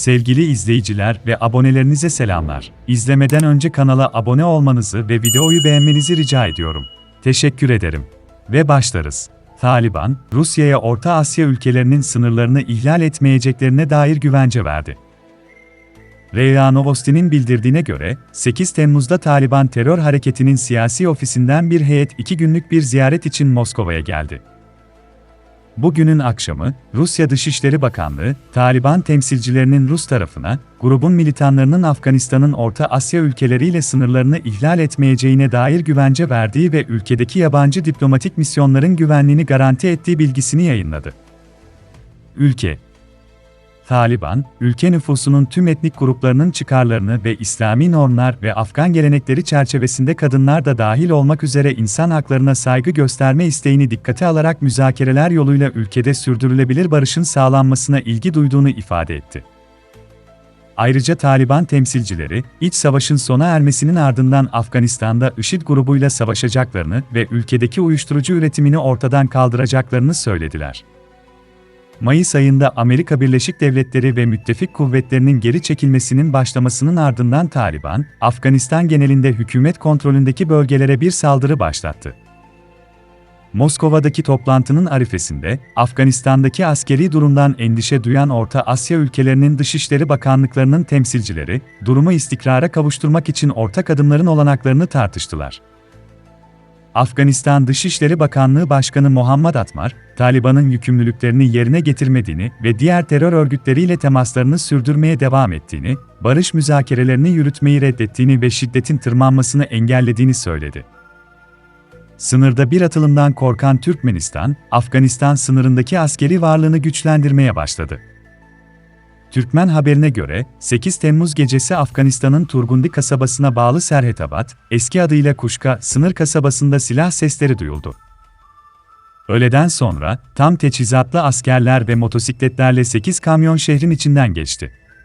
Sevgili izleyiciler ve abonelerinize selamlar. İzlemeden önce kanala abone olmanızı ve videoyu beğenmenizi rica ediyorum. Teşekkür ederim. Ve başlarız. Taliban, Rusya'ya Orta Asya ülkelerinin sınırlarını ihlal etmeyeceklerine dair güvence verdi. REA Novosti'nin bildirdiğine göre, 8 Temmuz'da Taliban terör hareketinin siyasi ofisinden bir heyet iki günlük bir ziyaret için Moskova'ya geldi. Bugünün akşamı, Rusya Dışişleri Bakanlığı, Taliban temsilcilerinin Rus tarafına, grubun militanlarının Afganistan'ın Orta Asya ülkeleriyle sınırlarını ihlal etmeyeceğine dair güvence verdiği ve ülkedeki yabancı diplomatik misyonların güvenliğini garanti ettiği bilgisini yayınladı. Ülke Taliban, ülke nüfusunun tüm etnik gruplarının çıkarlarını ve İslami normlar ve Afgan gelenekleri çerçevesinde kadınlar da dahil olmak üzere insan haklarına saygı gösterme isteğini dikkate alarak müzakereler yoluyla ülkede sürdürülebilir barışın sağlanmasına ilgi duyduğunu ifade etti. Ayrıca Taliban temsilcileri, iç savaşın sona ermesinin ardından Afganistan'da IŞİD grubuyla savaşacaklarını ve ülkedeki uyuşturucu üretimini ortadan kaldıracaklarını söylediler. Mayıs ayında Amerika Birleşik Devletleri ve müttefik kuvvetlerinin geri çekilmesinin başlamasının ardından Taliban, Afganistan genelinde hükümet kontrolündeki bölgelere bir saldırı başlattı. Moskova'daki toplantının arifesinde, Afganistan'daki askeri durumdan endişe duyan Orta Asya ülkelerinin Dışişleri Bakanlıklarının temsilcileri, durumu istikrara kavuşturmak için ortak adımların olanaklarını tartıştılar. Afganistan Dışişleri Bakanlığı Başkanı Muhammed Atmar, Taliban'ın yükümlülüklerini yerine getirmediğini ve diğer terör örgütleriyle temaslarını sürdürmeye devam ettiğini, barış müzakerelerini yürütmeyi reddettiğini ve şiddetin tırmanmasını engellediğini söyledi. Sınırda bir atılımdan korkan Türkmenistan, Afganistan sınırındaki askeri varlığını güçlendirmeye başladı. Türkmen haberine göre, 8 Temmuz gecesi Afganistan'ın Turgundi kasabasına bağlı Serhetabad, eski adıyla Kuşka, sınır kasabasında silah sesleri duyuldu. Öğleden sonra, tam teçhizatlı askerler ve motosikletlerle 8 kamyon şehrin içinden geçti.